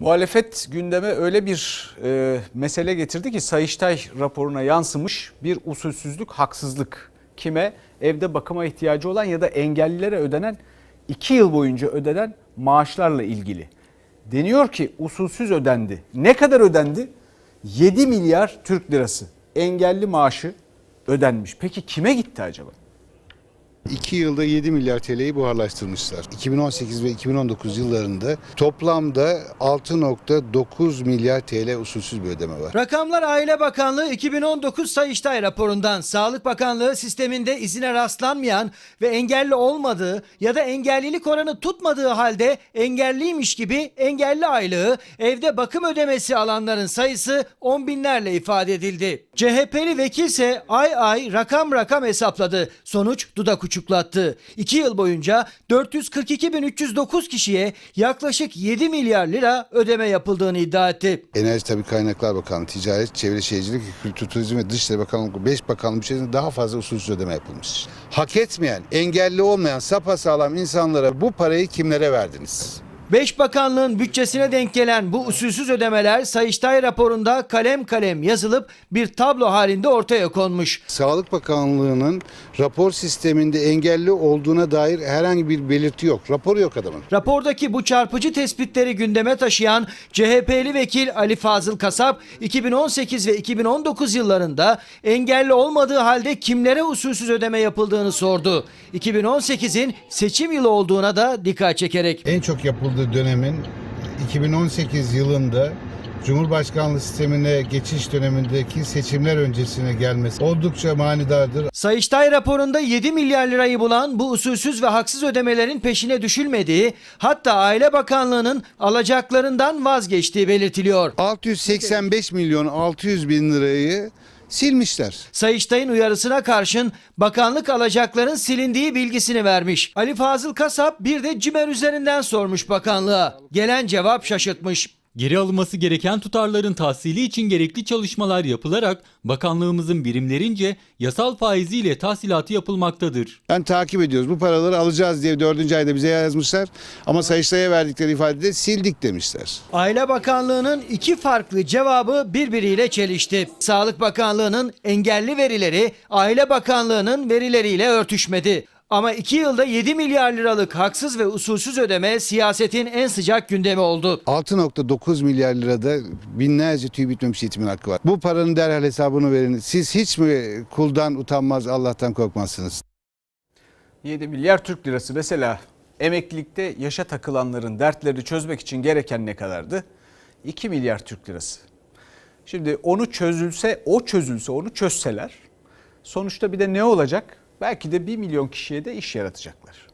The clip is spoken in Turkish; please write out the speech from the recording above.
Muhalefet gündeme öyle bir e, mesele getirdi ki Sayıştay raporuna yansımış bir usulsüzlük, haksızlık. Kime? Evde bakıma ihtiyacı olan ya da engellilere ödenen 2 yıl boyunca ödenen maaşlarla ilgili. Deniyor ki usulsüz ödendi. Ne kadar ödendi? 7 milyar Türk lirası engelli maaşı ödenmiş. Peki kime gitti acaba? 2 yılda 7 milyar TL'yi buharlaştırmışlar. 2018 ve 2019 yıllarında toplamda 6.9 milyar TL usulsüz bir ödeme var. Rakamlar Aile Bakanlığı 2019 Sayıştay raporundan Sağlık Bakanlığı sisteminde izine rastlanmayan ve engelli olmadığı ya da engellilik oranı tutmadığı halde engelliymiş gibi engelli aylığı evde bakım ödemesi alanların sayısı on binlerle ifade edildi. CHP'li vekilse ay ay rakam rakam hesapladı. Sonuç dudak uçuklattı. 2 yıl boyunca 442.309 kişiye yaklaşık 7 milyar lira ödeme yapıldığını iddia etti. Enerji Tabii Kaynaklar Bakanlığı, Ticaret, Çevre Şehircilik, Kültür Turizm ve Dışişleri Bakanlığı 5 bakanlık içerisinde daha fazla usulsüz ödeme yapılmış. Hak etmeyen, engelli olmayan, sapasağlam insanlara bu parayı kimlere verdiniz? Beş bakanlığın bütçesine denk gelen bu usulsüz ödemeler Sayıştay raporunda kalem kalem yazılıp bir tablo halinde ortaya konmuş. Sağlık Bakanlığı'nın rapor sisteminde engelli olduğuna dair herhangi bir belirti yok. Raporu yok adamın. Rapordaki bu çarpıcı tespitleri gündeme taşıyan CHP'li vekil Ali Fazıl Kasap 2018 ve 2019 yıllarında engelli olmadığı halde kimlere usulsüz ödeme yapıldığını sordu. 2018'in seçim yılı olduğuna da dikkat çekerek. En çok yapıldığı dönemin 2018 yılında Cumhurbaşkanlığı sistemine geçiş dönemindeki seçimler öncesine gelmesi oldukça manidardır. Sayıştay raporunda 7 milyar lirayı bulan bu usulsüz ve haksız ödemelerin peşine düşülmediği, hatta Aile Bakanlığı'nın alacaklarından vazgeçtiği belirtiliyor. 685 milyon 600 bin lirayı silmişler. Sayıştay'ın uyarısına karşın bakanlık alacakların silindiği bilgisini vermiş. Ali Fazıl Kasap bir de CİMER üzerinden sormuş bakanlığa. Gelen cevap şaşırtmış. Geri alınması gereken tutarların tahsili için gerekli çalışmalar yapılarak bakanlığımızın birimlerince yasal faiziyle tahsilatı yapılmaktadır. Ben takip ediyoruz. Bu paraları alacağız diye 4. ayda bize yazmışlar. Ama Sayıştay'a verdikleri ifadede sildik demişler. Aile Bakanlığı'nın iki farklı cevabı birbiriyle çelişti. Sağlık Bakanlığı'nın engelli verileri Aile Bakanlığı'nın verileriyle örtüşmedi. Ama iki yılda 7 milyar liralık haksız ve usulsüz ödeme siyasetin en sıcak gündemi oldu. 6.9 milyar lirada binlerce tüy bitmemiş yetimin hakkı var. Bu paranın derhal hesabını verin. Siz hiç mi kuldan utanmaz, Allah'tan korkmazsınız? 7 milyar Türk lirası mesela emeklilikte yaşa takılanların dertlerini çözmek için gereken ne kadardı? 2 milyar Türk lirası. Şimdi onu çözülse, o çözülse, onu çözseler sonuçta bir de ne olacak? Belki de 1 milyon kişiye de iş yaratacaklar.